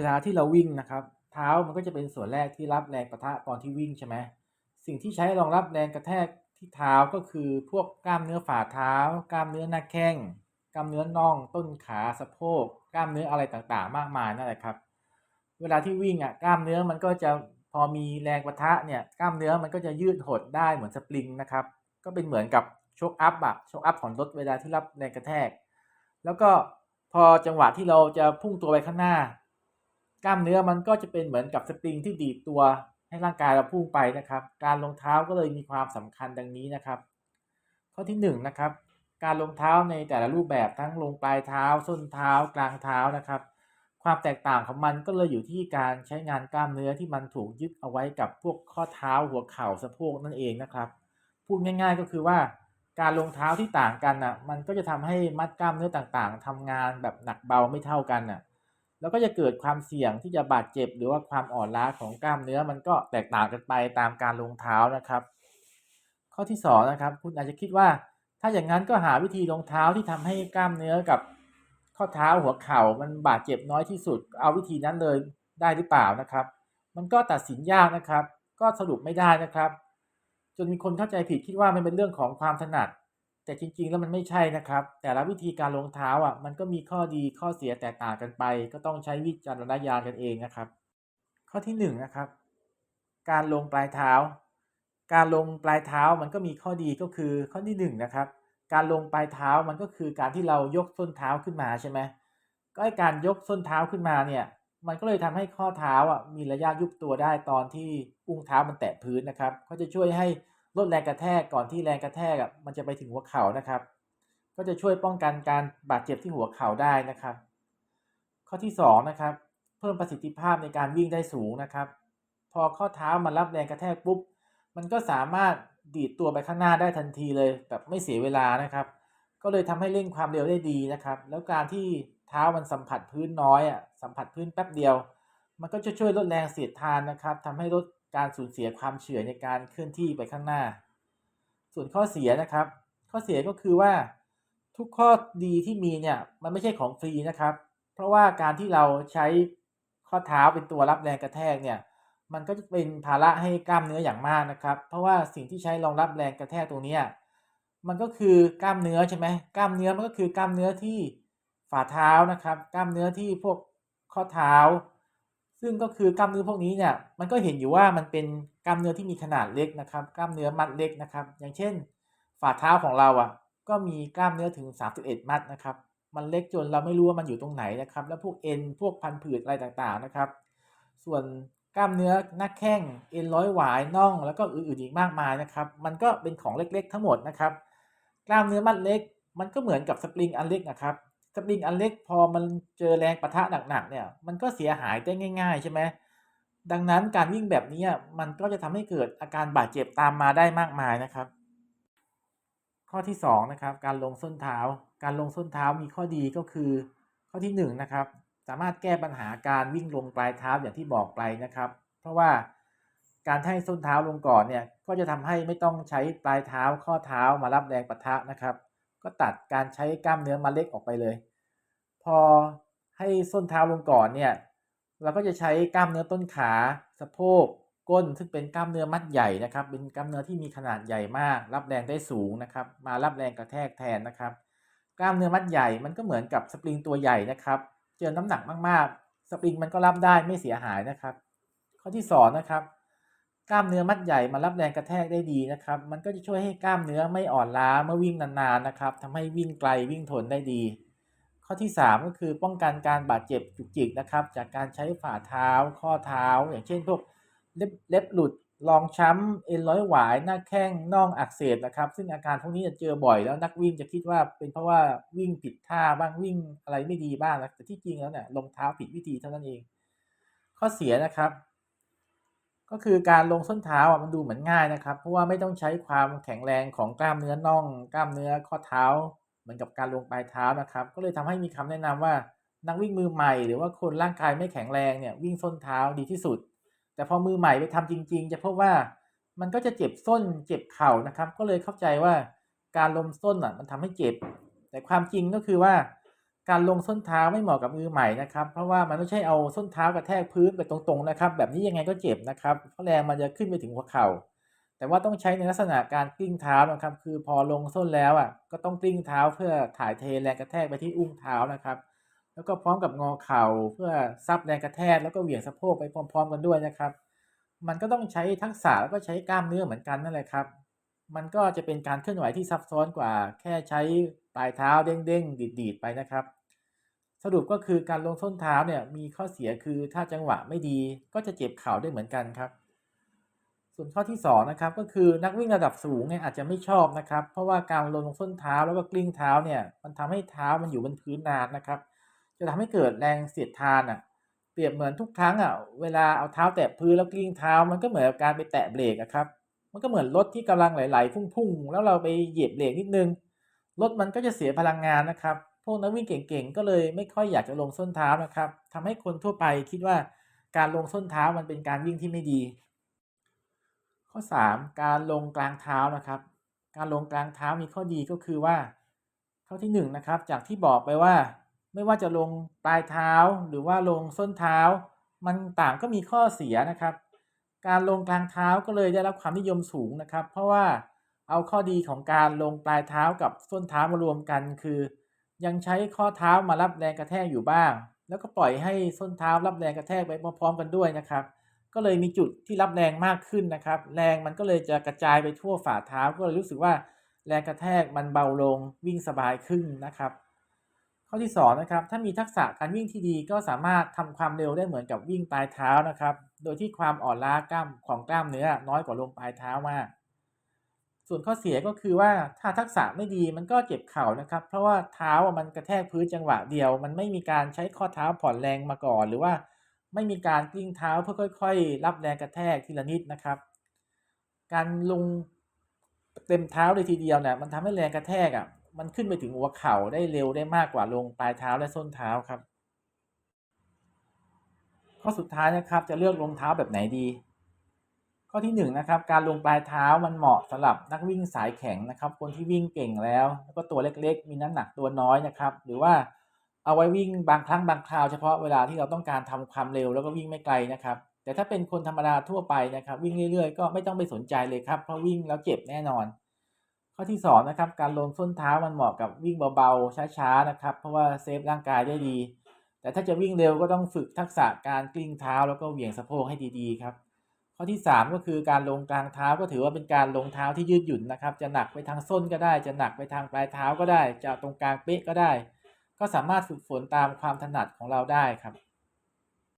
เวลาที่เราวิ่งนะครับ เท้ามันก็จะเป็นส่วนแรกที่รับแรงปะทะตอนที่วิ่งใช่ไหมสิ่งที่ใช้รองรับแรงกระแทกที่เท้าก็คือพวกกล้ามเนื้อฝ่าเท้า กล้ามเนื้อหน้าแข้งกล้ามเนื้อน่อง ต้นขาสะโพก กล้ามเนื้ออะไรต่างๆ มากมายนั่นแหละครับ เวลาที่วิ่งอะกล้ามเนื้อมันก็จะพอมีแรงปะทะเนี่ยกล้ามเนื้อมันก็จะยืดหดได้เหมือนสปริงนะครับ ก็เป็นเหมือนกับโชคอัพอะโชคอัพของรถเวลาที่รับแรงกระแทก แล้วก็พอจังหวะที่เราจะพุ่งตัวไปข้างหน้า กล้ามเนื้อมันก็จะเป็นเหมือนกับสปริงที่ดีดตัวให้ร่างกายเราพุ่งไปนะครับ การลงเท้าก็เลยมีความสำคัญดังนี้นะครับ ข้อที่1นงนะครับ การลงเท้าในแต่ละรูปแบบทั้งลงปลายเท้า ส้นเท้ากลางเท้านะครับ ความแตกต่างของมันก็เลยอยู่ที่การใช้งานกล้ามเนื้อที่มันถูกยึดเอาไว้กับพวกข้อเท้าหัวเข่าสะโพกนั่นเองนะครับ พูดง่าย ๆ ก็คือว่าการลงเท้าที่ต่างกันอะมันก็จะทำให้มัดกล้ามเนื้อต่างๆทำงานแบบหนักเบาไม่เท่ากันอะ แล้วก็จะเกิดความเสี่ยงที่จะบาดเจ็บ หรือว่าความอ่อนล้าของกล้ามเนื้อมันก็แตกต่างกันไปตามการลงเท้านะครับ ข้อที่2นะครับคุณอาจจะคิดว่า ถ้าอย่างนั้นก็หาวิธีรองเท้าที่ทำให้กล้ามเนื้อกับข้อเท้าหัวเข่ามันบาดเจ็บน้อยที่สุด เอาวิธีนั้นเลยได้หรือเปล่านะครับ มันก็ตัดสินยากนะครับ ก็สรุปไม่ได้นะครับ จนมีคนเข้าใจผิดคิดว่ามันเป็นเรื่องของความถนัด แต่จริงๆ แล้วมันไม่ใช่นะครับ แต่ละวิธีการลงเท้าอะมันก็มีข้อดีข้อเสียแตกต่างกันไป ก็ต้องใช้วิจารณญาณกันเองนะครับ ข้อที่1นนะครับ การลงปลายเท้า การลงปลายเท้ามันก็มีข้อดีก็คือข้อที่1นงนะครับ การลงปลายเท้ามันก็คือการที่เรายกส้นเท้าขึ้นมาใช่ไหมก็การยกส้นเท้าขึ้นมาเนี่ยมันก็เลยทำให้ข้อเท้าอะมีระยะยุบตัวได้ตอนที่อุ้งเท้ามันแตะพื้นนะครับ ก็จะช่วยให้ ลดแรงกระแทกก่อนที่แรงกระแทกมันจะไปถึงหัวเข่านะครับ ก็จะช่วยป้องกันการบาดเจ็บที่หัวเข่าได้นะครับ ข้อที่2นะครับเพิ่มประสิทธิภาพในการวิ่งได้สูงนะครับ พอข้อเท้ามันรับแรงกระแทกปุ๊บมันก็สามารถดีดตัวไปข้างหน้าได้ทันทีเลยแบบไม่เสียเวลานะครับ ก็เลยทำให้เร่งความเร็วได้ดีนะครับ แล้วการที่เท้ามันสัมผัสพื้นน้อยอะสัมผัสพื้นแป๊บเดียว มันก็จะช่วยลดแรงเสียดทานนะครับทำให้ลด การสูญเสียความเฉื่อยในการเคลื่อนที่ไปข้างหน้า ส่วนข้อเสียนะครับ ข้อเสียก็คือว่าทุกข้อดีที่มีเนี่ยมันไม่ใช่ของฟรีนะครับ เพราะว่าการที่เราใช้ข้อเท้าเป็นตัวรับแรงกระแทกเนี่ยมันก็จะเป็นภาระให้กล้ามเนื้ออย่างมากนะครับ เพราะว่าสิ่งที่ใช้รองรับแรงกระแทกตรงนี้มันก็คือกล้ามเนื้อใช่ไหมกล้ามเนื้อมันก็คือกล้ามเนื้อที่ฝ่าเท้านะครับ กล้ามเนื้อที่พวกข้อเท้า ซึ่งก็คือกล้ามเนื้อพวกนี้เนี่ยมันก็เห็นอยู่ว่ามันเป็นกล้ามเนื้อที่มีขนาดเล็กนะครับ กล้ามเนื้อมัดเล็กนะครับ อย่างเช่น ฝ่าเท้าของเราอะ ก็มีกล้ามเนื้อถึง 31 มัดนะครับ มันเล็กจนเราไม่รู้ว่ามันอยู่ตรงไหนนะครับ แล้วพวกเอ็นพวกพันผืดอะไรต่างๆนะครับ ส่วนกล้ามเนื้อหน้าแข้งเอ็นร้อยหวายน่อง แล้วก็อื่นๆอีกมากมายนะครับ มันก็เป็นของเล็กๆ ทั้งหมดนะครับ กล้ามเนื้อมัดเล็ก มันก็เหมือนกับสปริงอันเล็กนะครับ สปริงอันเล็กพอมันเจอแรงปะทะหนักๆเนี่ย มันก็เสียหายได้ง่าย ๆ ใช่ไหมดังนั้นการวิ่งแบบนี้มันก็จะทำให้เกิดอาการบาดเจ็บตามมาได้มากมายนะครับ ข้อที่2นะครับการลงส้นเท้า การลงส้นเท้ามีข้อดีก็คือ ข้อที่1นนะครับสามารถแก้ปัญหาการวิ่งลงปลายเท้าอย่างที่บอกไปนะครับ เพราะว่าการให้ส้นเท้าลงก่อนเนี่ยก็จะทำให้ไม่ต้องใช้ปลายเท้าข้อเท้ามารับแรงปะทะนะครับ ก็ตัดการใช้กล้ามเนื้อมาเล็กออกไปเลย พอให้ส้นเท้าลงก่อนเนี่ยเราก็จะใช้กล้ามเนื้อต้นขาสะโพกก้นซึ่งเป็นกล้ามเนื้อมัดใหญ่นะครับ เป็นกล้ามเนื้อที่มีขนาดใหญ่มาก รับแรงได้สูงนะครับ มารับแรงกระแทกแทนนะครับ กล้ามเนื้อมัดใหญ่มันก็เหมือนกับสปริงตัวใหญ่นะครับ เจอน้ำหนักมากๆ สปริงมันก็รับได้ไม่เสียหายนะครับ ข้อที่2นะครับ กล้ามเนื้อมัดใหญ่มารับแรงกระแทกได้ดีนะครับ มันก็จะช่วยให้กล้ามเนื้อไม่อ่อนล้าเมื่อวิ่งนานๆนะครับทำให้วิ่งไกลวิ่งทนได้ดี ข้อที่ 3 ก็คือป้องกันการบาดเจ็บจุกจิกนะครับ จากการใช้ฝ่าเท้า ข้อเท้า อย่างเช่นพวกเล็บเล็บหลุดรองช้ำเอ็นร้อยหวายหน้าแข้งน่องอักเสบนะครับ ซึ่งอาการพวกนี้จะเจอบ่อยแล้วนักวิ่งจะคิดว่าเป็นเพราะว่าวิ่งผิดท่าบ้างวิ่งอะไรไม่ดีบ้างนะแต่ที่จริงแล้วเนี่ยรองเท้าผิดวิธีเท่านั้นเอง ข้อเสียนะครับ ก็คือการลงส้นเท้าอะมันดูเหมือนง่ายนะครับ เพราะว่าไม่ต้องใช้ความแข็งแรงของกล้ามเนื้อน่อง กล้ามเนื้อข้อเท้า เหมือนกับการลงปลายเท้านะครับ ก็เลยทำให้มีคำแนะนำว่านักวิ่งมือใหม่หรือว่าคนร่างกายไม่แข็งแรงเนี่ยวิ่งส้นเท้าดีที่สุด แต่พอมือใหม่ไปทำจริง ๆ จะพบว่ามันก็จะเจ็บส้นเจ็บเข่านะครับ ก็เลยเข้าใจว่าการลมส้นอะมันทำให้เจ็บ แต่ความจริงก็คือว่า การลงส้นเท้าไม่เหมาะกับมือใหม่นะครับ เพราะว่ามันไม่ใช่เอาส้นเท้ากระแทกพื้นไปตรงๆนะครับ แบบนี้ยังไงก็เจ็บนะครับเพราะแรงมันจะขึ้นไปถึงหัวเข่า แต่ว่าต้องใช้ในลักษณะการกลิ้งเท้านะครับ คือพอลงส้นแล้วอะก็ต้องกลิ้งเท้าเพื่อถ่ายเทแรงกระแทกไปที่อุ้งเท้านะครับ แล้วก็พร้อมกับงอเข่าเพื่อซับแรงกระแทกแล้วก็เหวี่ยงสะโพกไปพร้อม ๆ กันด้วยนะครับ มันก็ต้องใช้ทักษะแล้วก็ใช้กล้ามเนื้อเหมือนกันนั่นแหละครับ มันก็จะเป็นการเคลื่อนไหวที่ซับซ้อนกว่า แค่ใช้ ปลายเท้าเด้งๆดีดๆไปนะครับ สรุปก็คือการลงส้นเท้าเนี่ยมีข้อเสียคือถ้าจังหวะไม่ดีก็จะเจ็บเข่าได้เหมือนกันครับ ส่วนข้อที่2นะครับก็คือนักวิ่งระดับสูงเนี่ยอาจจะไม่ชอบนะครับ เพราะว่าการลงส้นเท้าแล้วก็กลิ้งเท้าเนี่ยมันทำให้เท้ามันอยู่บนพื้นนานนะครับ จะทำให้เกิดแรงเสียดทานอะเปรียบเหมือนทุกครั้งอะเวลาเอาเท้าแตะพื้นแล้วกลิ้งเท้า มันก็เหมือนกับการไปแตะเบรกอะครับมันก็เหมือนรถที่กำลังไหลๆพุ่งๆ แล้วเราไปเหยียบเบรกนิดนึง รถมันก็จะเสียพลังงานนะครับ พวกนักวิ่งเก่งๆ ก็เลยไม่ค่อยอยากจะลงส้นเท้านะครับทำให้คนทั่วไปคิดว่าการลงส้นเท้ามันเป็นการวิ่งที่ไม่ดี ข้อ 3 การลงกลางเท้านะครับ การลงกลางเท้ามีข้อดีก็คือว่า ข้อที่1นนะครับ จากที่บอกไปว่า ไม่ว่าจะลงปลายเท้าหรือว่าลงส้นเท้า มันต่างก็มีข้อเสียนะครับ การลงกลางเท้าก็เลยได้รับความนิยมสูงนะครับ เพราะว่า เอาข้อดีของการลงปลายเท้ากับส้นเท้ามารวมกัน คือ ยังใช้ข้อเท้ามารับแรงกระแทกอยู่บ้าง แล้วก็ปล่อยให้ส้นเท้ารับแรงกระแทกไปพร้อมๆกันด้วยนะครับ ก็เลยมีจุดที่รับแรงมากขึ้นนะครับ แรงมันก็เลยจะกระจายไปทั่วฝ่าเท้าก็เลยรู้สึกว่าแรงกระแทกมันเบาลงวิ่งสบายขึ้นนะครับ ข้อที่2นะครับถ้ามีทักษะการวิ่งที่ดีก็สามารถทำความเร็วได้เหมือนกับวิ่งปลายเท้านะครับ โดยที่ความอ่อนล้ากล้ามของกล้ามเนื้อน้อยกว่าลงปลายเท้ามาก ส่วนข้อเสียก็คือว่าถ้าทักษะไม่ดีมันก็เจ็บเข่านะครับ เพราะว่าเท้ามันกระแทกพื้นจังหวะเดียว มันไม่มีการใช้ข้อเท้าผ่อนแรงมาก่อน หรือว่าไม่มีการกลิ้งเท้าเพื่อค่อย ๆ รับแรงกระแทกทีละนิดนะครับ การลงเต็มเท้าเลยทีเดียวเนี่ยมันทำให้แรงกระแทกอะมันขึ้นไปถึงหัวเข่าได้เร็วได้มากกว่าลงปลายเท้าและส้นเท้าครับ ข้อสุดท้ายนะครับจะเลือกรองเท้าแบบไหนดี ข้อที่1นนะครับการลงปลายเท้ามันเหมาะสำหรับนักวิ่งสายแข็งนะครับ คนที่วิ่งเก่งแล้ว แล้วก็ตัวเล็กๆ มีน้ำหนักตัวน้อยนะครับ หรือว่าเอาไว้วิ่งบางครั้งบางคราวเฉพาะเวลาที่เราต้องการทำความเร็วแล้วก็วิ่งไม่ไกลนะครับ แต่ถ้าเป็นคนธรรมดาทั่วไปนะครับ วิ่งเรื่อยๆ ก็ไม่ต้องไปสนใจเลยครับเพราะวิ่งแล้วเจ็บแน่นอน ข้อที่2นะครับการลงส้นเท้ามันเหมาะกับวิ่งเบาๆช้าๆนะครับ เพราะว่าเซฟร่างกายได้ดี แต่ถ้าจะวิ่งเร็วก็ต้องฝึกทักษะการกลิ้งเท้าแล้วก็เหวี่ยงสะโพกให้ดีๆครับ ข้อที่ 3 ก็คือการลงกลางเท้าก็ถือว่าเป็นการลงเท้าที่ยืดหยุ่นนะครับ จะหนักไปทางส้นก็ได้ จะหนักไปทางปลายเท้าก็ได้ จะตรงกลางเป๊ะก็ได้ ก็สามารถฝึกฝนตามความถนัดของเราได้ครับ